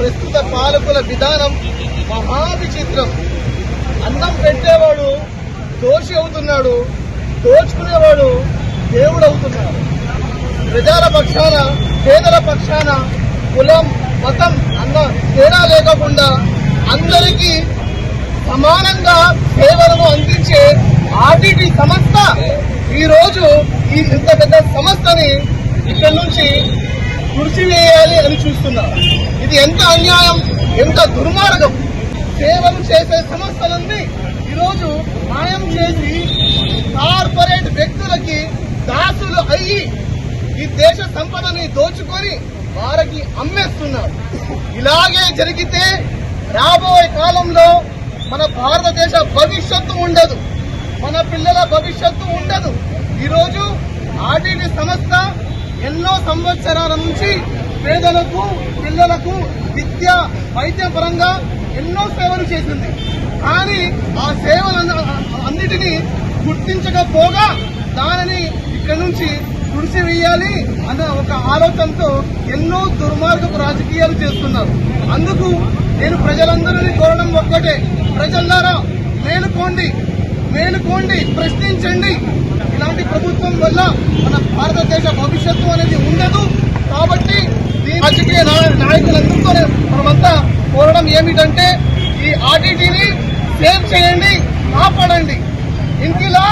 ప్రస్తుత పాలకుల విధానం మహావిచిత్రం అన్నం పెట్టేవాడు దోషి అవుతున్నాడు దోచుకునేవాడు దేవుడు అవుతున్నాడు. ప్రజల పక్షాన పేదల పక్షాన కులం మతం అన్న తేడా లేకుండా అందరికీ సమానంగా సేవలను అందించే ఆర్టీటీ సంస్థ ఈరోజు ఈ ఇంత పెద్ద సంస్థని ఇక్కడ నుంచి తుడిచివేయాలి అని చూస్తున్నారు ఇది ఎంత అన్యాయం ఎంత దుర్మార్గం. సేవలు చేసే సంస్థలన్నీ ఈరోజు మాయం చేసి కార్పొరేట్ వ్యక్తులకి దాసులు అయ్యి ఈ దేశ సంపదని దోచుకొని వారికి అమ్మేస్తున్నారు. ఇలాగే జరిగితే రాబోయే కాలంలో మన భారతదేశ భవిష్యత్తు ఉండదు. మన పిల్లల భవిష్యత్తు ఉండదు. ఈరోజు ఆర్టీడీ సంస్థ ఎన్నో సంవత్సరాల నుంచి పేదలకు పిల్లలకు విద్య వైద్య పరంగా ఎన్నో సేవలు చేసింది. కానీ ఆ సేవలు అన్నిటినీ గుర్తించకపోగా దానిని ఇక్కడ నుంచి తుడిచివేయాలి అన్న ఒక ఆలోచనతో ఎన్నో దుర్మార్గపు రాజకీయాలు చేస్తున్నారు. అందుకు నేను ప్రజలందరినీ కోరడం ఒక్కటే. ప్రజలారా మేలుకోండి. మేలు ప్రశ్నించండి. ఇలాంటి ప్రభుత్వం వల్ల మన భారతదేశ భవిష్యత్తు అనేది ఉండదు. కాబట్టి ఈ రాజకీయ నాయకులందరితో మనమంతా కోరడం ఏమిటంటే ఈ ఆర్టీటీని సేవ్ చేయండి కాపాడండి. ఇంకిలా